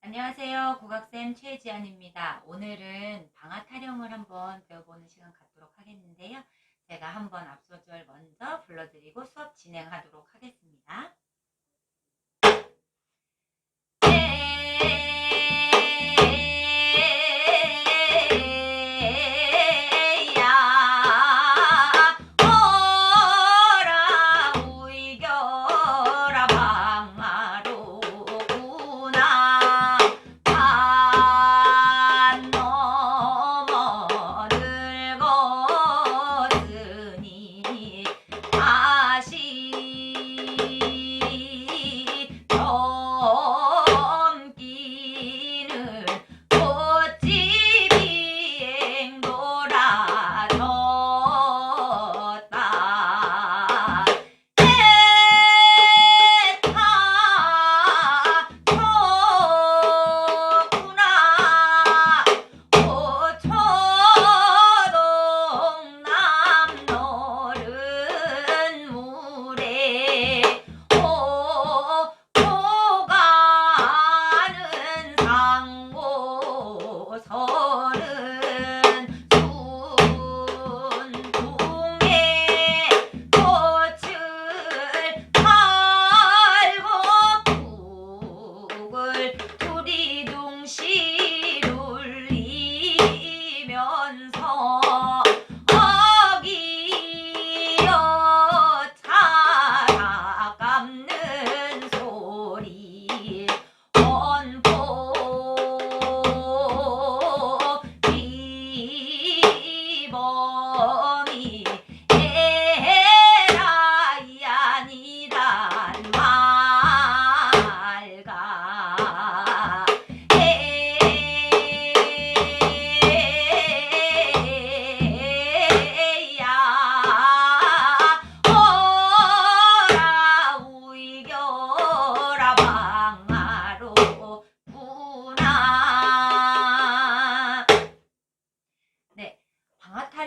안녕하세요. 국악쌤 최지안입니다. 오늘은 방아 타령을 한번 배워보는 시간 갖도록 하겠는데요. 제가 한번 앞소절 먼저 불러드리고 수업 진행하도록 하겠습니다.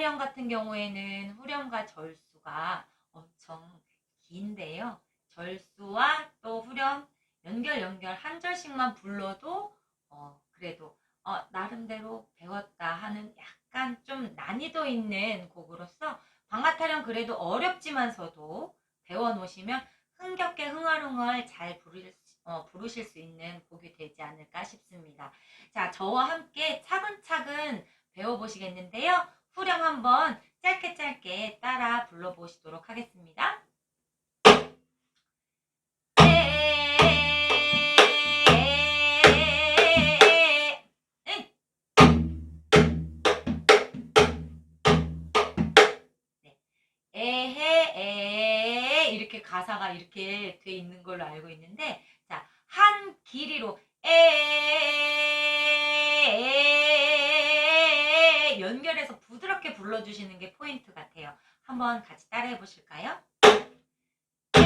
방아타령 같은 경우에는 후렴과 절수가 엄청 긴데요. 절수와 또 후렴 연결 연결 한 절씩만 불러도 어, 그래도 어, 나름대로 배웠다 하는 약간 좀 난이도 있는 곡으로서 방아타령 그래도 어렵지만서도 배워놓으시면 흥겹게 흥얼흥얼 잘 부르실, 수- 어, 부르실 수 있는 곡이 되지 않을까 싶습니다. 자, 저와 함께 차근차근 배워보시겠는데요. 후렴 한번 짧게 짧게 따라 불러보시도록 하겠습니다. 에헤 에 이렇게 가사가 이렇게 돼 있는 걸로 알고 있는데 자 한 길이로 에 연결해서 부드럽게 불러주시는 게 포인트 같아요. 한번 같이 따라해 보실까요? 에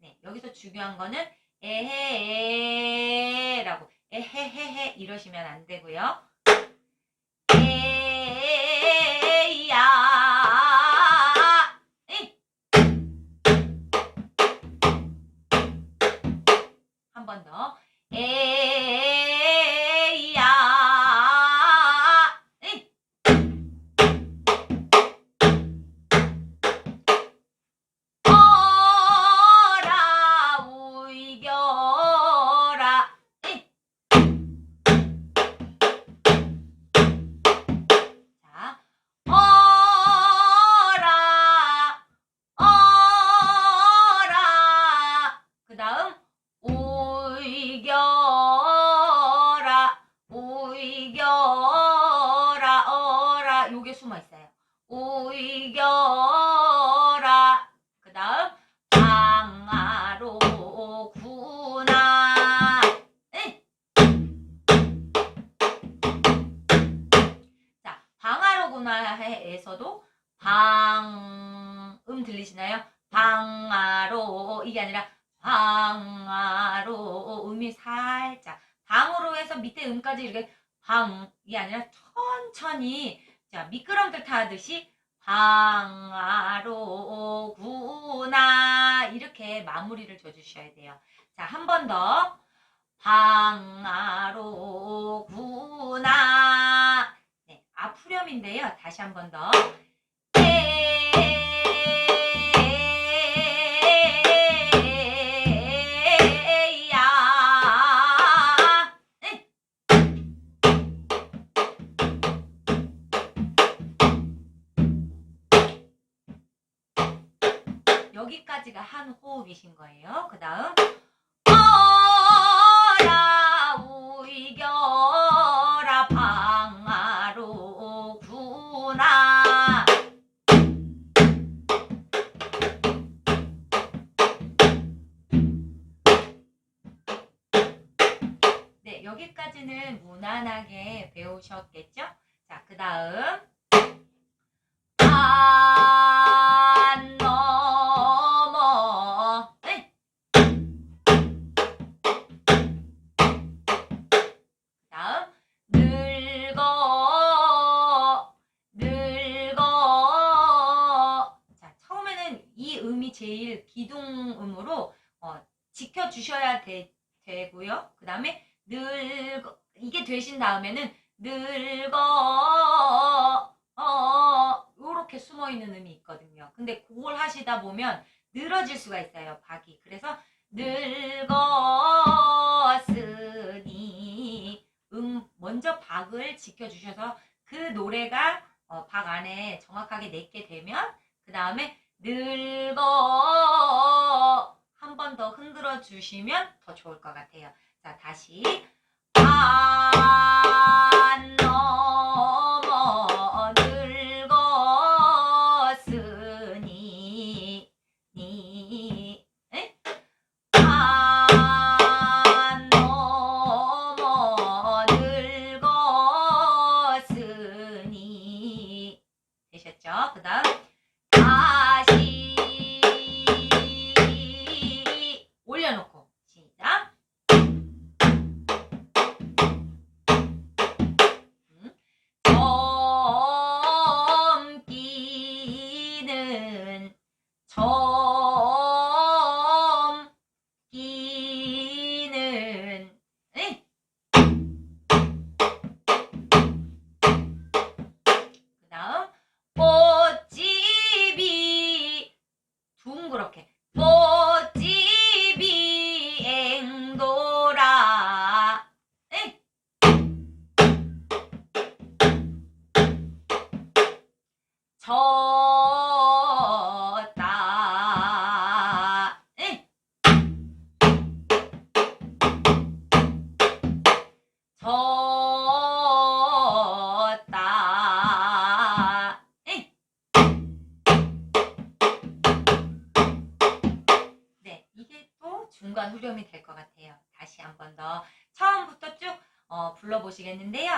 네, 여기서 중요한 거는 에헤라고 에헤헤헤 이러시면 안 되고요. 방아로구나에서도 방, 음 들리시나요? 방아로, 이게 아니라 방아로, 음이 살짝, 방으로 해서 밑에 음까지 이렇게 방, 이게 아니라 천천히, 자, 미끄럼틀 타듯이 방아로 구나, 이렇게 이렇게 마무리를 줘주셔야 돼요. 자, 한 번 더. 방아로 구나. 네, 앞후렴인데요. 다시 한 번 더. 여기까지가 한 호흡이신 거예요. 그 다음 어라 우이겨 방아로구나 네 여기까지는 무난하게 배우셨겠죠? 자 그 다음 주셔야 되, 되고요. 그 다음에 늙어 이게 되신 다음에는 늙어 어 요렇게 숨어 있는 음이 있거든요. 근데 그걸 하시다 보면 늘어질 수가 있어요 박이. 그래서 늙었으니 음 먼저 박을 지켜 주셔서 그 노래가 어, 박 안에 정확하게 내게 되면 그 다음에 늙어 한 번 더 흔들어 주시면 더 좋을 것 같아요. 자 다시 안 어, 불러보시겠는데요.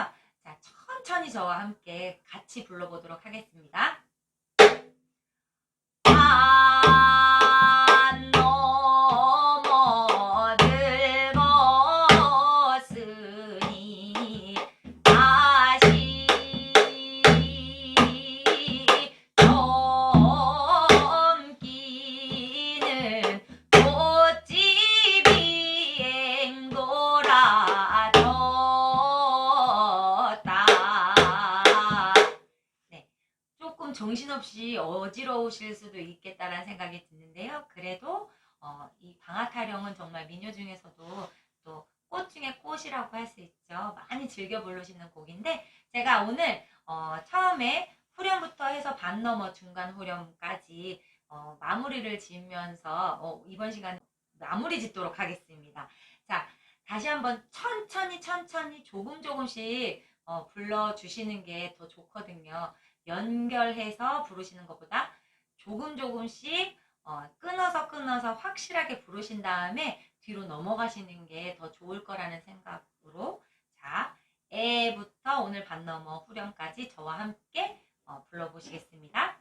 자, 천천히 저와 함께 같이 불러보도록 하겠습니다. 없이 어지러우실 수도 있겠다라는 생각이 드는데요. 그래도 어, 이 방아타령은 정말 민요 중에서도 또 꽃 중에 꽃이라고 할 수 있죠. 많이 즐겨 부르시는 곡인데 제가 오늘 어, 처음에 후렴부터 해서 반 넘어 중간 후렴까지 어, 마무리를 지으면서 어, 이번 시간 마무리 짓도록 하겠습니다. 자, 다시 한번 천천히 천천히 조금 조금씩 어, 불러주시는 게 더 좋거든요. 연결해서 부르시는 것보다 조금 조금씩 어, 끊어서 끊어서 확실하게 부르신 다음에 뒤로 넘어가시는 게 더 좋을 거라는 생각으로 자 에부터 오늘 반 넘어 후렴까지 저와 함께 어, 불러보시겠습니다.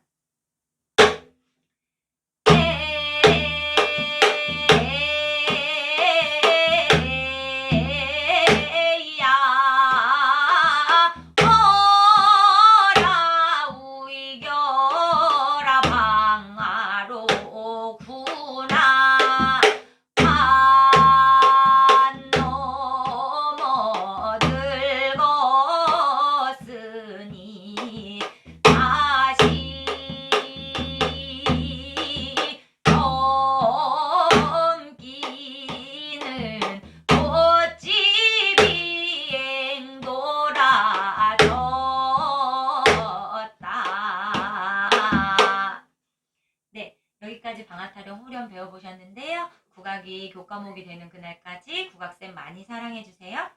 국악이 교과목이 되는 그날까지 국악쌤 많이 사랑해주세요.